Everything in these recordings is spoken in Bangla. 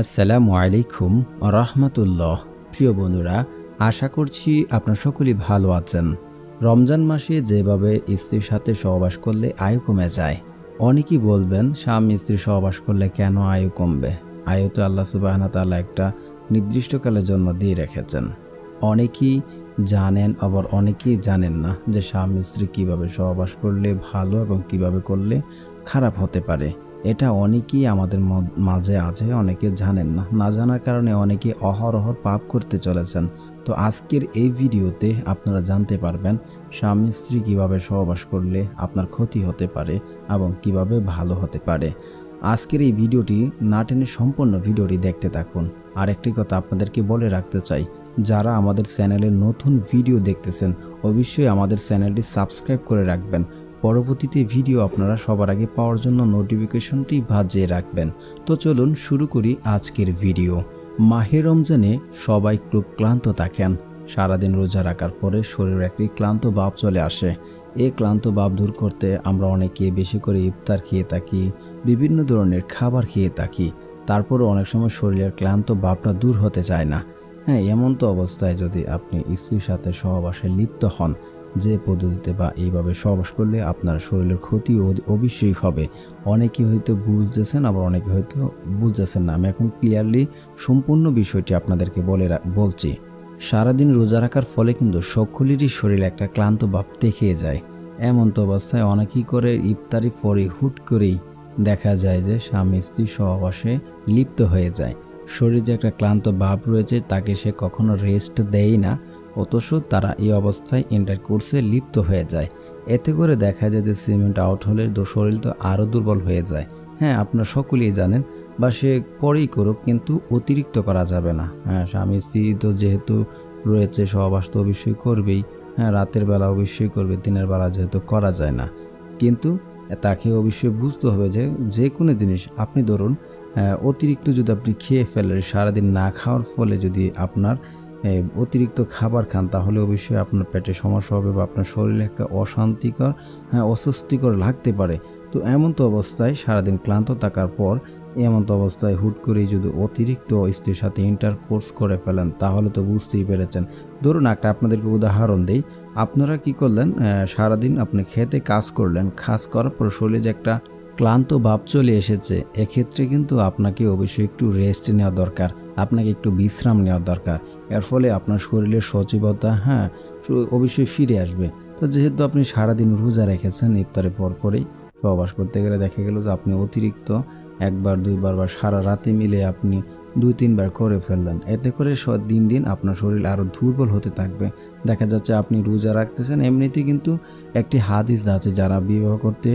আসসালামু আলাইকুম রহমতুল্লাহ। প্রিয় বন্ধুরা, আশা করছি আপনার সকলেই ভালো আছেন। রমজান মাসে যেভাবে স্ত্রীর সাথে সহবাস করলে আয়ু কমে যায়, অনেকেই বলবেন, স্বামী স্ত্রী সহবাস করলে কেন আয়ু কমবে? আয়ু তো আল্লাহ সুবাহ তাআলা একটা নির্দিষ্টকালের জন্য দিয়ে রেখেছেন। অনেকেই জানেন, আবার অনেকেই জানেন না যে স্বামী স্ত্রী কীভাবে সহবাস করলে ভালো এবং কীভাবে করলে খারাপ হতে পারে। এটা অনেকেই আমাদের মদ- মাঝে আছে, অনেকে জানেন না। না জানার কারণে অনেকে অহরহ পাপ করতে চলেছেন। তো আজকের এই ভিডিওতে আপনারা জানতে পারবেন স্বামী স্ত্রী কীভাবে সহবাস করলে আপনার ক্ষতি হতে পারে এবং কীভাবে ভালো হতে পারে। আজকের এই ভিডিওটি না টেনে সম্পূর্ণ ভিডিওটি দেখতে থাকুন। আর একটি কথা আপনাদেরকে বলে রাখতে চাই, যারা আমাদের চ্যানেলে নতুন ভিডিও দেখতেছেন, অবশ্যই আমাদের চ্যানেলটি সাবস্ক্রাইব করে রাখবেন। পরবর্তীতে ভিডিও আপনারা সবার আগে পাওয়ার জন্য নোটিফিকেশনটি বাজিয়ে রাখবেন। তো চলুন শুরু করি আজকের ভিডিও মাহে রমজানে সবাই খুব ক্লান্ত থাকেন। সারাদিন রোজা রাখার পরে শরীরে একটি ক্লান্ত ভাব চলে আসে। এই ক্লান্ত ভাব দূর করতে আমরা অনেকে বেশি করে ইফতার খেয়ে থাকি, বিভিন্ন ধরনের খাবার খেয়ে থাকি। তারপরও অনেক সময় শরীরের ক্লান্ত ভাবটা দূর হতে চায় না। হ্যাঁ এমন তো অবস্থায় যদি আপনি স্ত্রীর সাথে সহবাসে লিপ্ত হন যে পদ্ধতিতে বা এইভাবে সহবাস করলে আপনার শরীরের ক্ষতি অবশ্যই হবে। অনেকে হয়তো বুঝতেছেন, আবার অনেকে হয়তো বুঝতেছেন না। আমি এখন ক্লিয়ারলি সম্পূর্ণ বিষয়টি আপনাদেরকে বলে বলছি। সারাদিন রোজা রাখার ফলে কিন্তু সকলেরই শরীরে একটা ক্লান্ত ভাব দেখিয়ে যায়। এমন তো অবস্থায় অনেকেই করে ইফতারি পরে হুট করেই দেখা যায় যে স্বামী স্ত্রী সহবাসে লিপ্ত হয়ে যায়। শরীরে যে একটা ক্লান্ত ভাব রয়েছে, তাকে সে কখনো রেস্ট দেয় না। অথচ তারা এই অবস্থায় ইন্টারকোর্সে লিপ্ত হয়ে যায়। এতে করে দেখা যায় যে সিমেন্ট আউট হলে শরীর তো আরও দুর্বল হয়ে যায়। হ্যাঁ আপনারা সকলেই জানেন, বা সে পরেই করুক, কিন্তু অতিরিক্ত করা যাবে না। হ্যাঁ স্বামী স্ত্রী তো যেহেতু রয়েছে সহবাস তো অবশ্যই করবেই। হ্যাঁ রাতের বেলা অবশ্যই করবে, দিনের বেলা যেহেতু করা যায় না। কিন্তু তাকে অবশ্যই বুঝতে হবে যে যে কোনো জিনিস, আপনি ধরুন অতিরিক্ত যদি আপনি খেয়ে ফেলেন, সারাদিন না খাওয়ার ফলে যদি আপনার অতিরিক্ত খাবার খান, তাহলে অবশ্যই আপনার পেটে সমস্যা হবে বা আপনার শরীরে একটা অশান্তিকর হ্যাঁ অস্বস্তিকর লাগতে পারে। তো এমন তো অবস্থায় সারাদিন ক্লান্ত থাকার পর, এমন তো অবস্থায় হুট করেই যদি অতিরিক্ত স্ত্রীর সাথে ইন্টার কোর্স করে ফেলেন, তাহলে তো বুঝতেই পেরেছেন। ধরুন একটা আপনাদেরকে উদাহরণ দেই, আপনারা কি করলেন সারাদিন আপনি খেতে কাজ করলেন, কাজ করার পর শরীরে যে একটা ক্লান্ত ভাব চলে এসেছে। এক্ষেত্রে কিন্তু আপনাকে অবশ্যই একটু রেস্ট নেওয়া দরকার। আপনাকে একটু বিশ্রাম নেওয়া দরকার। এর ফলে আপনার শরীরের সজীবতা হ্যাঁ অবশ্যই ফিরে আসবে। তো যেহেতু আপনি সারাদিন রোজা রেখেছেন, ইফতারের পর পরেই সহবাস করতে গেলে দেখা গেল যে আপনি অতিরিক্ত একবার, দুইবার বা সারা রাতে মিলে আপনি দুই, তিনবার করে ফেললেন। এতে করে দিন দিন আপনার শরীর আরও দুর্বল হতে থাকবে। দেখা যাচ্ছে আপনি রোজা রাখতেছেন, এমনিতে কিন্তু একটি হাদিস আছে, যারা বিবাহ করতে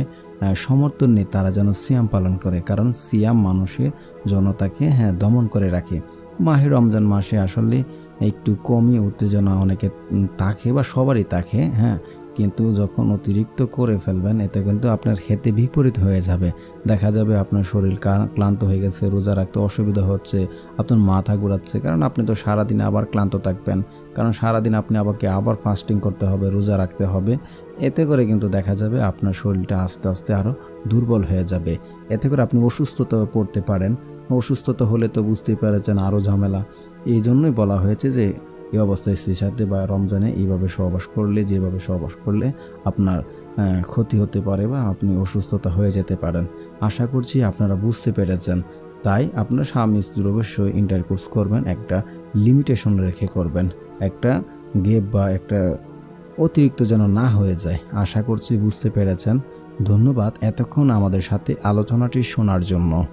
সমর্থন নেই, তারা যেন সিয়াম পালন করে, কারণ সিয়াম মানুষের জনতাকে হ্যাঁ দমন করে রাখে। মাহে রমজান মাসে আসলে একটু কমই উত্তেজনা, অনেকে থাকে বা সবারই থাকে হ্যাঁ কিন্তু যখন অতিরিক্ত করে ফেলবেন, এতে কিন্তু আপনার খেতে বিপরীত হয়ে যাবে। দেখা যাবে আপনার শরীর ক্লান্ত হয়ে গেছে, রোজা রাখতে অসুবিধা হচ্ছে, আপনার মাথা ঘোরাচ্ছে, কারণ আপনি তো সারাদিন আবার ক্লান্ত থাকবেন। কারণ সারাদিন আপনি আবারকে আবার ফাস্টিং করতে হবে, রোজা রাখতে হবে। এতে করে কিন্তু দেখা যাবে আপনার শরীরটা আস্তে আস্তে আরও দুর্বল হয়ে যাবে। এতে করে আপনি অসুস্থতা পড়তে পারেন। অসুস্থতা হলে তো বুঝতেই পেরেছেন আরও ঝামেলা। এই জন্যই বলা হয়েছে যে এই অবস্থায় স্ত্রীর সাথে বা রমজানে এইভাবে সহবাস করলে, যেভাবে সহবাস করলে আপনার ক্ষতি হতে পারে বা আপনি অসুস্থতা হয়ে যেতে পারেন। আশা করছি আপনারা বুঝতে পেরেছেন। তাই আপনার স্বামী স্ত্রীর অবশ্যই ইন্টারকোর্স করবেন, একটা লিমিটেশন রেখে করবেন। একটা গেপ বা একটা অতিরিক্ত যেন না হয়ে যায়। আশা করছি বুঝতে পেরেছেন। ধন্যবাদ এতক্ষণ আমাদের সাথে আলোচনাটি শোনার জন্য।